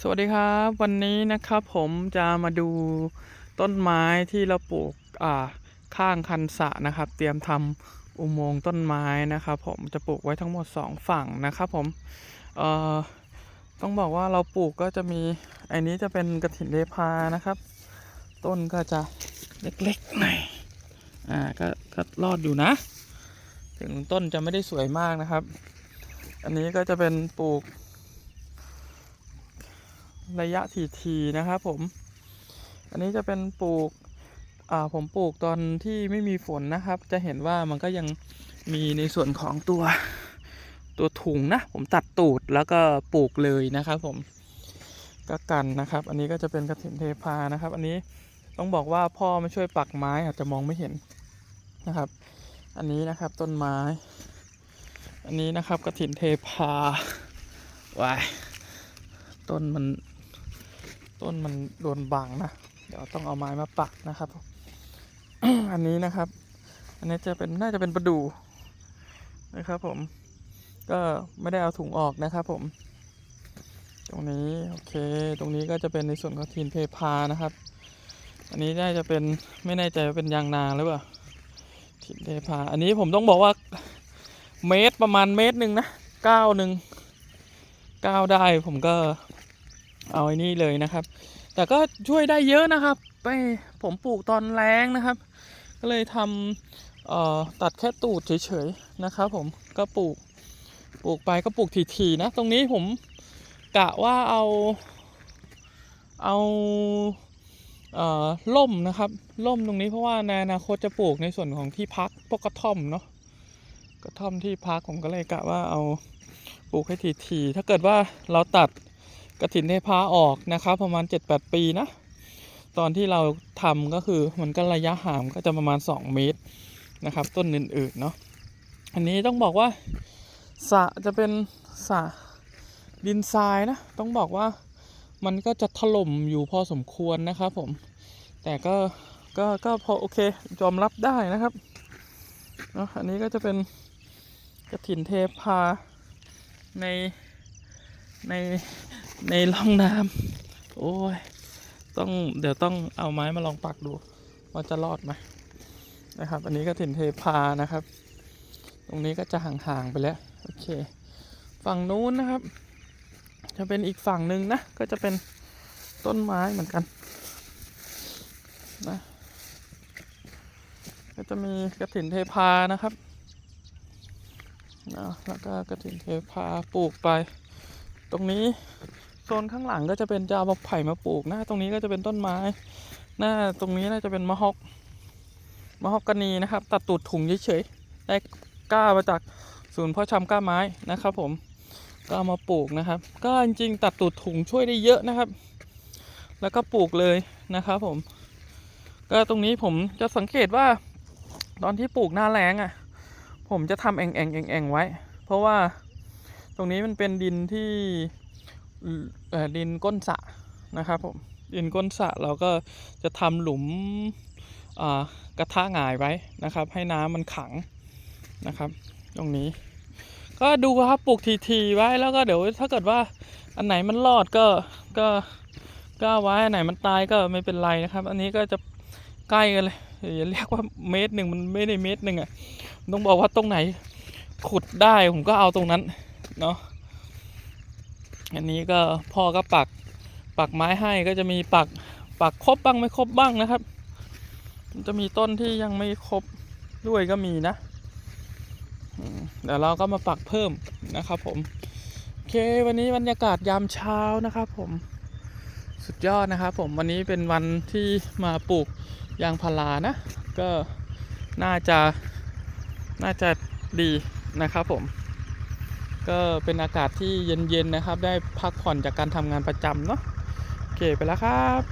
สวัสดีครับ วันนี้นะครับผมจะมาดูต้นไม้ที่เราปลูกอ่าข้างคันสะนะครับ เตรียมทำอุโมงค์ต้นไม้นะครับผมจะปลูกไว้ทั้งหมด 2 ฝั่งนะครับผมเอ่อต้องบอกว่าเราปลูกก็จะมีไอ้นี้จะเป็นกระถินเทพานะครับ ต้นก็จะเล็กๆหน่อยอ่าก็ก็รอดอยู่นะ ถึงต้นจะไม่ได้สวยมากนะครับ อันนี้ก็จะเป็นปลูก ระยะทีๆนะครับผม อันนี้จะเป็นปลูกอ่าผมปลูกตอนที่ไม่มีฝนนะครับ จะเห็นว่ามันก็ยังมีในส่วนของตัวตัวถุงนะ ผมตัดตูดแล้วก็ปลูกเลยนะครับผมก็กันนะครับ อันนี้ก็จะเป็นกระถินเทพานะครับ อันนี้ต้องบอกว่าพ่อมาช่วยปักไม้อาจจะมองไม่เห็นนะครับ อันนี้นะครับต้นไม้ อันนี้นะครับกระถินเทพาวายต้นมัน ต้นมันโดนบังนะ เดี๋ยวต้องเอาไม้มาปักนะครับ อันนี้นะครับ อันนี้จะเป็นน่าจะเป็นประดูนะครับ ผม ก็ไม่ได้เอาถุงออกนะครับ ผม ตรงนี้โอเค ตรงนี้ก็จะเป็นในส่วนของทีนเพพานะครับ อันนี้น่าจะเป็นไม่แน่ใจว่าเป็นยางนาหรือเปล่าทีนเพพา อันนี้ผมต้องบอกว่าเมตรประมาณเมตรหนึ่งนะเก้าหนึ่งเก้าได้ผมก็ เอาไอ้นี่เลยนะครับ แต่ก็ช่วยได้เยอะนะครับ ไปผมปลูกตอนแรงนะครับ ก็เลยทำตัดแค่ตูดเฉยๆนะครับผมก็ปลูกปลูกไปก็ปลูกถี่ๆนะ ตรงนี้ผมกะว่าเอาเอาเออล่มนะครับล่มตรงนี้เพราะว่าในอนาคตจะปลูกในส่วนของที่พักพวกกระท่อมเนาะกระท่อมที่พักผมก็เลยกะว่าเอาปลูกให้ถี่ๆถ้าเกิดว่าเราตัด กระถินเทพาออกนะครับประมาณ 7-8 ปีนะ ตอนที่เราทำก็คือมันก็ระยะห่างก็จะประมาณ 2 เมตรนะครับ ต้นอื่นๆเนาะอันนี้ต้องบอกว่าสะจะเป็นสะดินทรายนะ ต้องบอกว่ามันก็จะถล่มอยู่พอสมควรนะครับผม แต่ก็ก็ก็พอโอเคยอมรับได้นะครับเนาะอันนี้ก็จะเป็นกระถินเทพาในใน ในร่องน้ำโอ้ย ต้องเดี๋ยวต้องเอาไม้มาลองปักดู ว่าจะรอดไหมนะครับ อันนี้ก็ถิ่นเทพานะครับ ตรงนี้ก็จะห่างๆไปแล้ว โอเค ฝั่งนู้นนะครับ จะเป็นอีกฝั่งหนึ่งนะ ก็จะเป็นต้นไม้เหมือนกันนะก็จะมีกระถินเทพานะครับนะแล้วก็กระถินเทพาปลูกไป ตรงนี้ โซนข้างหลังก็จะเป็นจะเอาไผ่มาปลูกนะตรงนี้ก็จะเป็นต้นไม้ หน้าตรงนี้น่าจะเป็นมะฮอกมะฮอกกานีนะครับ ตัดตูดถุงเฉยๆได้กล้ามาจากศูนย์พ่อชำกล้าไม้นะครับ ผมก็เอามาปลูกนะครับ ก็จริงๆตัดตูดถุงช่วยได้เยอะนะครับ แล้วก็ปลูกเลยนะครับผม ก็ตรงนี้ผมจะสังเกตว่า ตอนที่ปลูกหน้าแล้งอะ ผมจะทำแองแองแองแองไว้ เพราะว่าตรงนี้มันเป็นดินที่ ดินก้นสระนะครับผมดินก้นสระเราก็จะทำหลุมกระทะหงายไว้นะครับ ให้น้ำมันขังนะครับ ตรงนี้ ก็ดูครับปลูกทีๆไว้แล้วก็เดี๋ยวถ้าเกิดว่าอันไหนมันรอดก็ก็ก็เอาไว้อันไหนมันตายก็ไม่เป็นไรนะครับ อันนี้ก็จะใกล้กันเลยอย่าเรียกว่าเมตรหนึ่งมันไม่ได้เมตรหนึ่งอะต้องบอกว่าตรงไหนขุดได้ผมก็เอาตรงนั้นเนาะ อันนี้ก็พ่อก็ปักปักไม้ให้ก็จะมีปักปักครบบ้างไม่ครบบ้างนะครับ จะมีต้นที่ยังไม่ครบด้วยก็มีนะเดี๋ยวเราก็มาปักเพิ่มนะครับผมโอเควันนี้บรรยากาศยามเช้านะครับผมสุดยอดนะครับผมวันนี้เป็นวันที่มาปลูกยางพารานะ ก็น่าจะน่าจะดีนะครับผม ก็เป็นอากาศที่เย็นๆนะครับ ได้พักผ่อนจากการทำงานประจำเนาะโอเคไปแล้วครับ